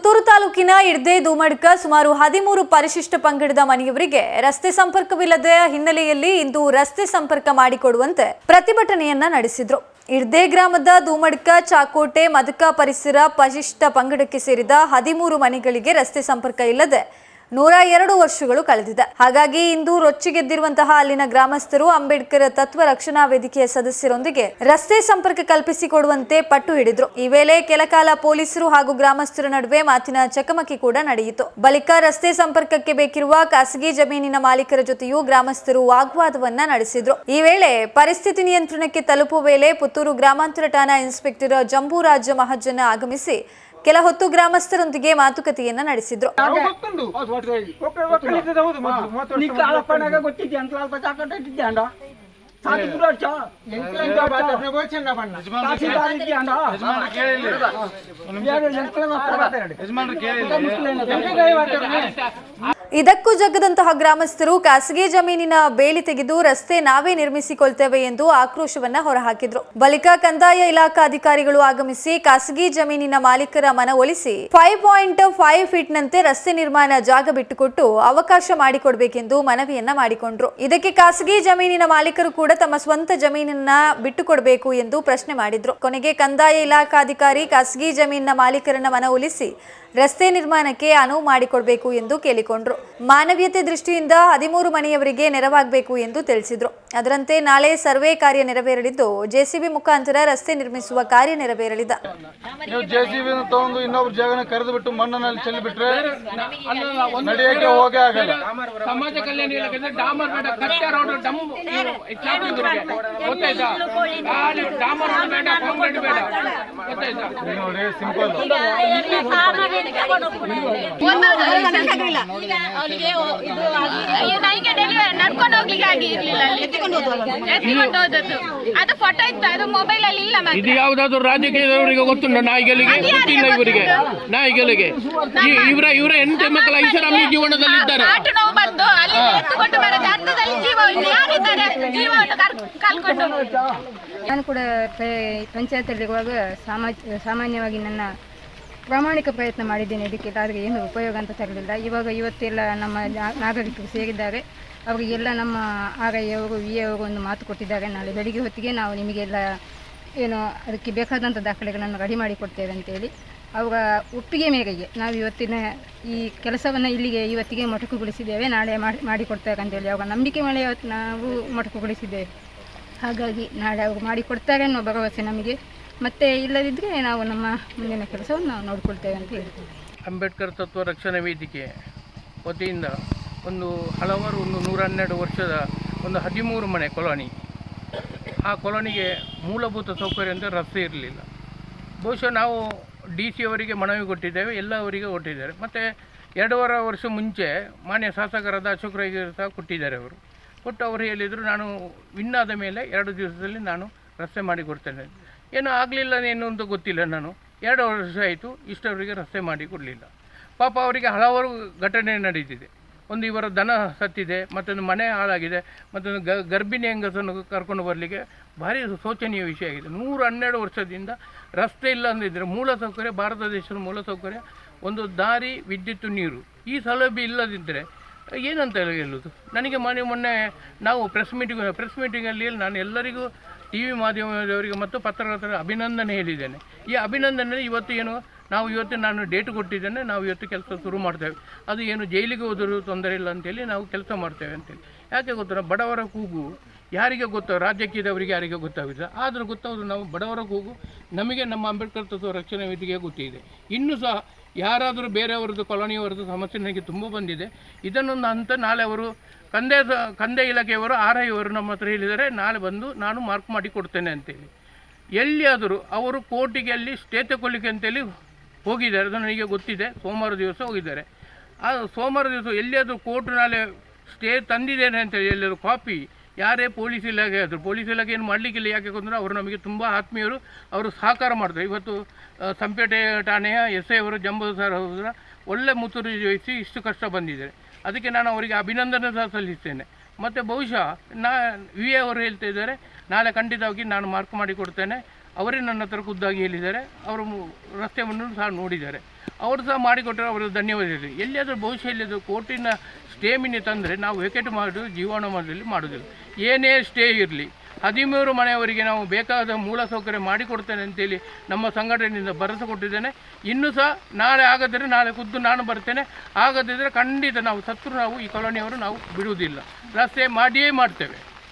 ಪುತ್ತೂರು ತಾಲೂಕಿನ ಇಡ್ದೆ ದುಮಡ್ಕ ಸುಮಾರು ಹದಿಮೂರು ಪರಿಶಿಷ್ಟ ಪಂಗಡದ ಮನೆಯವರಿಗೆ ರಸ್ತೆ ಸಂಪರ್ಕವಿಲ್ಲದ ಹಿನ್ನೆಲೆಯಲ್ಲಿ ಇಂದು ರಸ್ತೆ ಸಂಪರ್ಕ ಮಾಡಿಕೊಡುವಂತೆ ಪ್ರತಿಭಟನೆಯನ್ನ ನಡೆಸಿದ್ರು. ಇಡ್ದೆ ಗ್ರಾಮದ ದುಮಡ್ಕ ಚಾಕೋಟೆ, ಮದಕ ಪರಿಸರ ಪರಿಶಿಷ್ಟ ಪಂಗಡಕ್ಕೆ ಸೇರಿದ ಹದಿಮೂರು ಮನೆಗಳಿಗೆ ರಸ್ತೆ ಸಂಪರ್ಕ ಇಲ್ಲದೆ ನೂರ ಎರಡು ವರ್ಷಗಳು ಕಳೆದಿದೆ. ಹಾಗಾಗಿ ಇಂದು ರೊಚ್ಚಿಗೆದ್ದಿರುವಂತಹ ಅಲ್ಲಿನ ಗ್ರಾಮಸ್ಥರು ಅಂಬೇಡ್ಕರ್ ತತ್ವ ರಕ್ಷಣಾ ವೇದಿಕೆಯ ಸದಸ್ಯರೊಂದಿಗೆ ರಸ್ತೆ ಸಂಪರ್ಕ ಕಲ್ಪಿಸಿಕೊಡುವಂತೆ ಪಟ್ಟು ಹಿಡಿದ್ರು. ಈ ವೇಳೆ ಕೆಲಕಾಲ ಪೊಲೀಸರು ಹಾಗೂ ಗ್ರಾಮಸ್ಥರ ನಡುವೆ ಮಾತಿನ ಚಕಮಕಿ ಕೂಡ ನಡೆಯಿತು. ಬಳಿಕ ರಸ್ತೆ ಸಂಪರ್ಕಕ್ಕೆ ಬೇಕಿರುವ ಖಾಸಗಿ ಜಮೀನಿನ ಮಾಲೀಕರ ಜೊತೆಯೂ ಗ್ರಾಮಸ್ಥರು ವಾಗ್ವಾದವನ್ನ ನಡೆಸಿದ್ರು. ಈ ವೇಳೆ ಪರಿಸ್ಥಿತಿ ನಿಯಂತ್ರಣಕ್ಕೆ ತಲುಪುವ ವೇಳೆ ಪುತ್ತೂರು ಗ್ರಾಮಾಂತರ ಠಾಣಾ ಇನ್ಸ್ಪೆಕ್ಟರ್ ಜಂಬೂರಾಜ ಮಹಾಜನ್ ಆಗಮಿಸಿ ಕೆಲ ಹೊತ್ತು ಗ್ರಾಮಸ್ಥರೊಂದಿಗೆ ಮಾತುಕತೆಯನ್ನ ನಡೆಸಿದ್ರು. ಇದಕ್ಕೂ ಜಗ್ಗದಂತಹ ಗ್ರಾಮಸ್ಥರು ಖಾಸಗಿ ಜಮೀನಿನ ಬೇಲಿ ತೆಗೆದು ರಸ್ತೆ ನಾವೇ ನಿರ್ಮಿಸಿಕೊಳ್ತೇವೆ ಎಂದು ಆಕ್ರೋಶವನ್ನ ಹೊರಹಾಕಿದ್ರು. ಬಳಿಕ ಕಂದಾಯ ಇಲಾಖಾ ಅಧಿಕಾರಿಗಳು ಆಗಮಿಸಿ ಖಾಸಗಿ ಜಮೀನಿನ ಮಾಲೀಕರ ಮನವೊಲಿಸಿ ಫೈವ್ ಪಾಯಿಂಟ್ ಫೈವ್ ಫೀಟ್ ನಂತೆ ರಸ್ತೆ ನಿರ್ಮಾಣ ಜಾಗ ಬಿಟ್ಟುಕೊಟ್ಟು ಅವಕಾಶ ಮಾಡಿಕೊಡ್ಬೇಕೆಂದು ಮನವಿಯನ್ನ ಮಾಡಿಕೊಂಡ್ರು. ಇದಕ್ಕೆ ಖಾಸಗಿ ಜಮೀನಿನ ಮಾಲೀಕರು ಕೂಡ ತಮ್ಮ ಸ್ವಂತ ಜಮೀನನ್ನ ಬಿಟ್ಟುಕೊಡಬೇಕು ಎಂದು ಪ್ರಶ್ನೆ ಮಾಡಿದ್ರು. ಕೊನೆಗೆ ಕಂದಾಯ ಇಲಾಖಾಧಿಕಾರಿ ಖಾಸಗಿ ಜಮೀನಿನ ಮಾಲೀಕರನ್ನ ಮನವೊಲಿಸಿ ರಸ್ತೆ ನಿರ್ಮಾಣಕ್ಕೆ ಅನುವು ಮಾಡಿಕೊಡಬೇಕು ಎಂದು ಕೇಳಿಕೊಂಡ್ರು. ಮಾನವೀಯತೆ ದೃಷ್ಟಿಯಿಂದ ಹದಿಮೂರು ಮನೆಯವರಿಗೆ ನೆರವಾಗಬೇಕು ಎಂದು ತಿಳಿಸಿದ್ರು. ಅದರಂತೆ ನಾಳೆ ಸರ್ವೆ ಕಾರ್ಯ ನೆರವೇರಲಿದ್ದು ಜೆಸಿಬಿ ಮುಖಾಂತರ ರಸ್ತೆ ನಿರ್ಮಿಸುವ ಕಾರ್ಯ ನೆರವೇರಲಿದೆ. ನೀವು ಜೆಸಿಬಿ ಸಿ ಬಿ ತಗೊಂಡು ಇನ್ನೊಬ್ರ ಜಾಗನ ಕರೆದು ಬಿಟ್ಟು ಮಣ್ಣಲ್ಲಿ ಚೆಲ್ಲಿ ಬಿಟ್ರೆ ನಡೆಯಕ್ಕೆ ಹೋಗೇ ಆಗಲ್ಲ. ಸಮಾಜ ಕಲ್ಯಾಣ ಇಲಾಖೆಯಿಂದ ಡಾಮರ್ ಬೇಡ ಕಚ್ಚಾ ರೋಡ್ ಡಮ್. ಗೊತ್ತಾಯ್ತಾ? ಡಾಮರ್ ರೋಡ್ ಬೇಡ ಕಾಂಕ್ರೀಟ್ ಬೇಡ. ಗೊತ್ತಾಯ್ತಾ? ನೋಡಿ ಸಿಂಪಲ್. ಅದು ಫೋಟೋ ಮೊಬೈಲ್ ಇಲ್ಲ. ಇದು ರಾಜಕೀಯದವರಿಗೆ ಗೊತ್ತುಂಟು ನಾಯಿಗಳಿಗೆ? ಗೊತ್ತಿಲ್ಲ ಇವರಿಗೆ. ನಾಯಿಗಳಿಗೆ. ಇವರ ಇವರ ಎಂಟು ಮಕ್ಕಳ ಐಷಾರಾಮಿ ಜೀವನದಲ್ಲಿ ಇದ್ದಾರೆ ನಾನು ಕೂಡ ಪಂಚಾಯತ್ ಸಾಮಾನ್ಯವಾಗಿ ನನ್ನ ಪ್ರಾಮಾಣಿಕ ಪ್ರಯತ್ನ ಮಾಡಿದ್ದೇನೆ. ಇದಕ್ಕೆ ಆದರೆ ಏನು ಉಪಯೋಗ ಅಂತ ತರಲಿಲ್ಲ. ಇವಾಗ ಇವತ್ತೆಲ್ಲ ನಮ್ಮ ನಾಗರಿಕರು ಸೇರಿದ್ದಾರೆ. ಅವರಿಗೆಲ್ಲ ನಮ್ಮ ಅವರು, ವಿ ಎ ಅವರು ಒಂದು ಮಾತು ಕೊಟ್ಟಿದ್ದಾರೆ. ನಾಳೆ ಬೆಳಿಗ್ಗೆ ಹೊತ್ತಿಗೆ ನಾವು ನಿಮಗೆಲ್ಲ ಏನು ಅದಕ್ಕೆ ಬೇಕಾದಂಥ ದಾಖಲೆಗಳನ್ನು ರೆಡಿ ಮಾಡಿ ಕೊಡ್ತೇವೆ ಅಂತೇಳಿ. ಅವರ ಒಪ್ಪಿಗೆ ಮೇರೆಗೆ ನಾವು ಇವತ್ತಿನ ಈ ಕೆಲಸವನ್ನು ಇಲ್ಲಿಗೆ ಇವತ್ತಿಗೆ ಮೊಟಕುಗೊಳಿಸಿದ್ದೇವೆ. ನಾಳೆ ಮಾಡಿ ಮಾಡಿಕೊಡ್ತಾರೆ ಅಂತೇಳಿ. ಅವರ ನಂಬಿಕೆ ಮೇಲೆ ನಾವು ಮೊಟಕುಗೊಳಿಸಿದ್ದೇವೆ. ಹಾಗಾಗಿ ನಾಳೆ ಅವರು ಮಾಡಿಕೊಡ್ತಾರೆ ಅನ್ನೋ ಭರವಸೆ ನಮಗೆ. ಮತ್ತೆ ಇಲ್ಲದಿದ್ದರೆ ನಾವು ನಮ್ಮ ಮುಂದಿನ ಕೆಲಸವನ್ನು ನಾವು ನೋಡ್ಕೊಳ್ತೇವೆ ಅಂತ ಹೇಳ್ತೀವಿ. ಅಂಬೇಡ್ಕರ್ ತತ್ವ ರಕ್ಷಣಾ ವೇದಿಕೆ ವತಿಯಿಂದ ಒಂದು ಹಲವಾರು, ಒಂದು ನೂರ ಹನ್ನೆರಡು ವರ್ಷದ ಒಂದು ಹದಿಮೂರು ಮನೆ ಕಾಲೋನಿ ಆ ಕಾಲೋನಿಗೆ ಮೂಲಭೂತ ಸೌಕರ್ಯ ಅಂದರೆ ರಸ್ತೆ ಇರಲಿಲ್ಲ. ಬಹುಶಃ ನಾವು ಡಿ ಸಿ ಅವರಿಗೆ ಮನವಿ ಕೊಟ್ಟಿದ್ದೇವೆ, ಎಲ್ಲ ಅವರಿಗೆ ಕೊಟ್ಟಿದ್ದಾರೆ. ಮತ್ತು ಎರಡೂವರೆ ವರ್ಷ ಮುಂಚೆ ಮಾನ್ಯ ಶಾಸಕರಾದ ಅಶೋಕ್ ರೈ ಸಹ ಕೊಟ್ಟಿದ್ದಾರೆ ಅವರು. ಕೊಟ್ಟು ಅವರು ಹೇಳಿದರು, ನಾನು ವಿನ್ನಾದ ಮೇಲೆ ಎರಡು ದಿವಸದಲ್ಲಿ ನಾನು ರಸ್ತೆ ಮಾಡಿ ಕೊಡ್ತೇನೆ ಏನೂ ಆಗಲಿಲ್ಲ ಏನು ಅಂತ ಗೊತ್ತಿಲ್ಲ ನಾನು. ಎರಡು ವರ್ಷ ಆಯಿತು, ಇಷ್ಟವರಿಗೆ ರಸ್ತೆ ಮಾಡಿ ಕೊಡಲಿಲ್ಲ. ಪಾಪ ಅವರಿಗೆ ಹಲವಾರು ಘಟನೆ ನಡೀತಿದೆ. ಒಂದು ಇವರ ದನ ಸತ್ತಿದೆ, ಮತ್ತೊಂದು ಮನೆ ಹಾಳಾಗಿದೆ, ಮತ್ತೊಂದು ಗ, ಗರ್ಭಿಣಿ ಹೆಂಗಸನ್ನು ಕರ್ಕೊಂಡು ಬರಲಿಕ್ಕೆ ಭಾರಿ ಶೋಚನೀಯ ವಿಷಯ ಆಗಿದೆ. ನೂರ ಹನ್ನೆರಡು ವರ್ಷದಿಂದ ರಸ್ತೆ ಇಲ್ಲ ಅಂದಿದ್ದರೆ ಮೂಲಸೌಕರ್ಯ ಭಾರತ ದೇಶದ ಮೂಲಸೌಕರ್ಯ ಒಂದು ದಾರಿ, ವಿದ್ಯುತ್, ನೀರು. ಈ ಸೌಲಭ್ಯ ಇಲ್ಲದಿದ್ದರೆ ಏನಂತ ಹೇಳುವುದು ನನಗೆ ಮೊನ್ನೆ ಮೊನ್ನೆ ನಾವು ಪ್ರೆಸ್ ಮೀಟಿಂಗ್ ಪ್ರೆಸ್ ಮೀಟಿಂಗಲ್ಲಿ ನಾನು ಎಲ್ಲರಿಗೂ ಟಿ ವಿ ಮಾಧ್ಯಮದವರಿಗೆ ಮತ್ತು ಪತ್ರಕರ್ತರ ಅಭಿನಂದನೆ ಹೇಳಿದ್ದೇನೆ. ಈ ಅಭಿನಂದನೆ ಇವತ್ತು ಏನು, ನಾವು ಇವತ್ತು ನಾನು ಡೇಟ್ ಕೊಟ್ಟಿದ್ದೇನೆ, ನಾವು ಇವತ್ತು ಕೆಲಸ ಶುರು ಮಾಡ್ತೇವೆ. ಅದು ಏನು ಜೈಲಿಗೆ ಹೋದರೂ ತೊಂದರೆ ಇಲ್ಲ ಅಂತೇಳಿ ನಾವು ಕೆಲಸ ಮಾಡ್ತೇವೆ ಅಂತೇಳಿ. ಯಾಕೆ ಗೊತ್ತಾ ಬಡವರ ಕೂಗು ಯಾರಿಗೆ ಗೊತ್ತ, ರಾಜಕೀಯದವರಿಗೆ ಯಾರಿಗೆ ಗೊತ್ತಾಗಿದೆ ಆದರೂ ಗೊತ್ತಾಗೋದು ನಾವು ಬಡವರ ಕೂಗು ನಮಗೆ ನಮ್ಮ ಅಂಬೇಡ್ಕರ್ ತತ್ವ ರಕ್ಷಣಾ ವೇದಿಕೆ ಗೊತ್ತಿದೆ. ಇನ್ನೂ ಸಹ ಯಾರಾದರೂ ಬೇರೆಯವ್ರದ್ದು ಕಾಲೋನಿಯವರದ್ದು ಸಮಸ್ಯೆ ನನಗೆ ತುಂಬ ಬಂದಿದೆ. ಇದನ್ನೊಂದು ಹಂತ ನಾಳೆ ಅವರು ಕಂದೆ ಕಂದೆ ಇಲಾಖೆಯವರು ಆರ್ ಐ ಅವರು ನಮ್ಮ ಹತ್ರ ಹೇಳಿದರೆ ನಾಳೆ ಬಂದು ನಾನು ಮಾರ್ಕ್ ಮಾಡಿ ಕೊಡ್ತೇನೆ ಅಂತೇಳಿ. ಎಲ್ಲಿಯಾದರೂ ಅವರು ಕೋರ್ಟಿಗೆ ಅಲ್ಲಿ ಸ್ಟೇ ತಗೊಳ್ಳಿಕ್ಕೆ ಅಂತೇಳಿ ಹೋಗಿದ್ದಾರೆ ಅದು ನನಗೆ ಗೊತ್ತಿದೆ, ಸೋಮವಾರ ದಿವಸ ಹೋಗಿದ್ದಾರೆ. ಆ ಸೋಮವಾರ ದಿವಸ ಎಲ್ಲಿಯಾದರೂ ಕೋರ್ಟ್ ನಾಳೆ ಸ್ಟೇ ತಂದಿದ್ದೇನೆ ಅಂತೇಳಿ ಎಲ್ಲರೂ ಕಾಪಿ ಯಾರೇ ಪೊಲೀಸ್ ಇಲಾಖೆ ಆದರು, ಪೊಲೀಸ್ ಇಲಾಖೆ ಏನು ಮಾಡಲಿಕ್ಕಿಲ್ಲ. ಯಾಕೆ ಅಂದರೆ ಅವರು ನಮಗೆ ತುಂಬ ಆತ್ಮೀಯರು, ಅವರು ಸಹಕಾರ ಮಾಡ್ತಾರೆ. ಇವತ್ತು ಸಂಪೇಟೆ ಠಾಣೆಯ ಎಸ್ ಐ ಅವರು ಜಂಬೂ ಸರ್ ಅವರ ಒಳ್ಳೆ ಮುತುರಿ ವಹಿಸಿ ಇಷ್ಟು ಕಷ್ಟ ಬಂದಿದ್ದಾರೆ. ಅದಕ್ಕೆ ನಾನು ಅವರಿಗೆ ಅಭಿನಂದನೆ ಸಹ ಸಲ್ಲಿಸ್ತೇನೆ. ಮತ್ತು ಬಹುಶಃ ನಾ, ವಿ ಎ ಅವರು ಹೇಳ್ತಾ ಇದ್ದಾರೆ, ನಾಳೆ ಖಂಡಿತವಾಗಿ ನಾನು ಮಾರ್ಕ್ ಮಾಡಿ ಕೊಡ್ತೇನೆ ಅವರೇ ನನ್ನ ಹತ್ರ ಖುದ್ದಾಗಿ ಹೇಳಿದ್ದಾರೆ. ಅವರು ರಸ್ತೆ ರಸ್ತೆಯನ್ನು ಸಹ ನೋಡಿದ್ದಾರೆ. ಅವರು ಸಹ ಮಾಡಿಕೊಟ್ಟರೆ ಅವರು ಧನ್ಯವಾದ ಇದೆ. ಎಲ್ಲಿಯಾದರೂ ಭವಿಷ್ಯ ಎಲ್ಲಿಯಾದರೂ ಕೋರ್ಟಿನ ಸ್ಟೇ ಮಿನಿ ತಂದರೆ ನಾವು ವೆಕೆಟ್ ಮಾಡೋದು ಜೀವಾಣು ಮಾಡಲಿ ಮಾಡೋದಿಲ್ಲ. ಏನೇ ಸ್ಟೇ ಇರಲಿ, ಹದಿಮೂರು ಮನೆಯವರಿಗೆ ನಾವು ಬೇಕಾದ ಮೂಲ ಸೌಕರ್ಯ ಮಾಡಿಕೊಡ್ತೇನೆ ಅಂತೇಳಿ ನಮ್ಮ ಸಂಘಟನೆಯಿಂದ ಭರವಸೆ ಕೊಟ್ಟಿದ್ದೇನೆ. ಇನ್ನೂ ಸಹ ನಾಳೆ ಆಗದಿದ್ದರೆ ನಾಳೆ ಖುದ್ದು ನಾನು ಬರ್ತೇನೆ. ಆಗದಿದ್ದರೆ ಖಂಡಿತ ನಾವು ಸತ್ರು ನಾವು ಈ ಕಾಲೋನಿಯವರು ನಾವು ಬಿಡುವುದಿಲ್ಲ. ರಸ್ತೆ ಮಾಡಿಯೇ ಮಾಡ್ತೇವೆ.